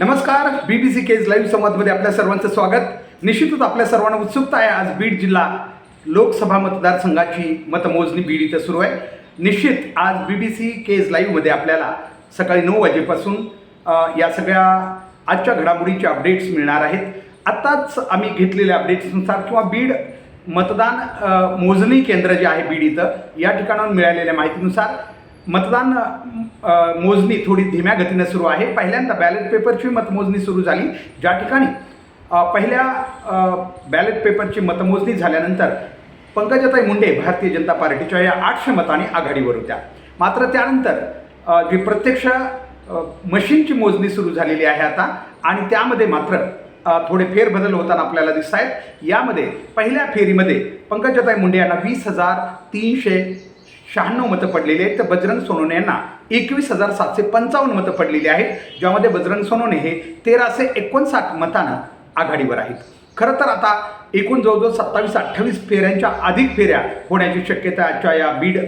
नमस्कार B B C Kej live संवादमध्ये आपल्या सर्वांचं स्वागत. निश्चितच आपल्या सर्वांना उत्सुकता आहे. आज बीड जिल्हा लोकसभा मतदारसंघाची मतमोजणी बीड इथं सुरू आहे. निश्चित आज बी बी सी केज लाईव्हमध्ये आपल्याला सकाळी नऊ वाजेपासून या सगळ्या आजच्या घडामोडीचे अपडेट्स मिळणार आहेत. आत्ताच आम्ही घेतलेल्या अपडेट्सनुसार किंवा बीड मतदान मोजणी केंद्र जे आहे बीड इथं या ठिकाणाहून मिळालेल्या माहितीनुसार मतदान मोजणी थोडी धीम्या गतीनं सुरू आहे. पहिल्यांदा बॅलेट पेपरची मतमोजणी सुरू झाली. ज्या ठिकाणी पहिल्या बॅलेट पेपरची मतमोजणी झाल्यानंतर पंकजाताई मुंडे भारतीय जनता पार्टीच्या या आठशे मतांनी आघाडीवर होत्या. मात्र त्यानंतर जी प्रत्यक्ष मशीनची मोजणी सुरू झालेली आहे आता आणि त्यामध्ये मात्र थोडे फेरबदल होताना आपल्याला दिसत आहेत यामध्ये पहिल्या फेरीमध्ये पंकजाताई मुंडे यांना वीस हजार तीनशे शहाण्णव मतं पडलेली आहेत. तर बजरंग सोनोने यांना एकवीस हजार सातशे पंचावन्न मतं पडलेली आहेत. ज्यामध्ये बजरंग सोनोने हे तेराशे एकोणसाठ मतानं आघाडीवर आहेत. खरं तर आता एकूण जवळजवळ सत्तावीस अठ्ठावीस फेऱ्यांच्या अधिक फेऱ्या होण्याची शक्यता आजच्या या बीड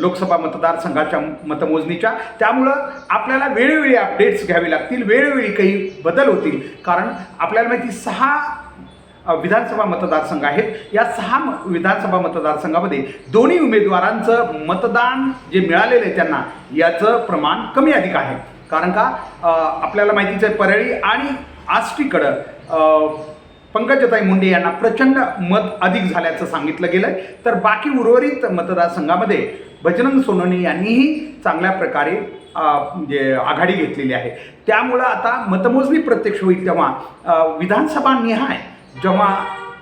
लोकसभा मतदारसंघाच्या मतमोजणीच्या. त्यामुळं आपल्याला वेळोवेळी अपडेट्स घ्यावे लागतील. वेळोवेळी काही बदल होतील. कारण आपल्याला माहिती सहा विधानसभा मतदारसंघ आहेत. या सहा म- विधानसभा मतदारसंघामध्ये दोन्ही उमेदवारांचं मतदान जे मिळालेलं आहे त्यांना याचं प्रमाण कमी अधिक आहे. कारण का आपल्याला माहितीचं आहे परळी आणि आष्टीकडं पंकजताई मुंडे यांना प्रचंड मत अधिक झाल्याचं सांगितलं गेलं तर बाकी उर्वरित मतदारसंघामध्ये बजरंग सोनवणे यांनीही चांगल्या प्रकारे म्हणजे आघाडी घेतलेली आहे. त्यामुळं आता मतमोजणी प्रत्यक्ष होईल तेव्हा विधानसभा निहाय. जेव्हा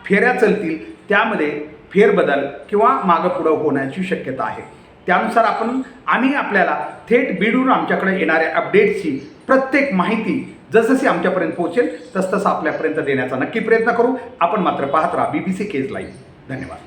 फेऱ्या चलतील त्यामध्ये फेरबदल किंवा मागं पुढं होण्याची शक्यता आहे. त्यानुसार आपण आम्ही आपल्याला थेट बीडून आमच्याकडे येणाऱ्या अपडेट्सची प्रत्येक माहिती जसजशी आमच्यापर्यंत पोहोचेल तसतसं आपल्यापर्यंत देण्याचा नक्की प्रयत्न करू. आपण मात्र पाहत राहा B B C Kej live धन्यवाद.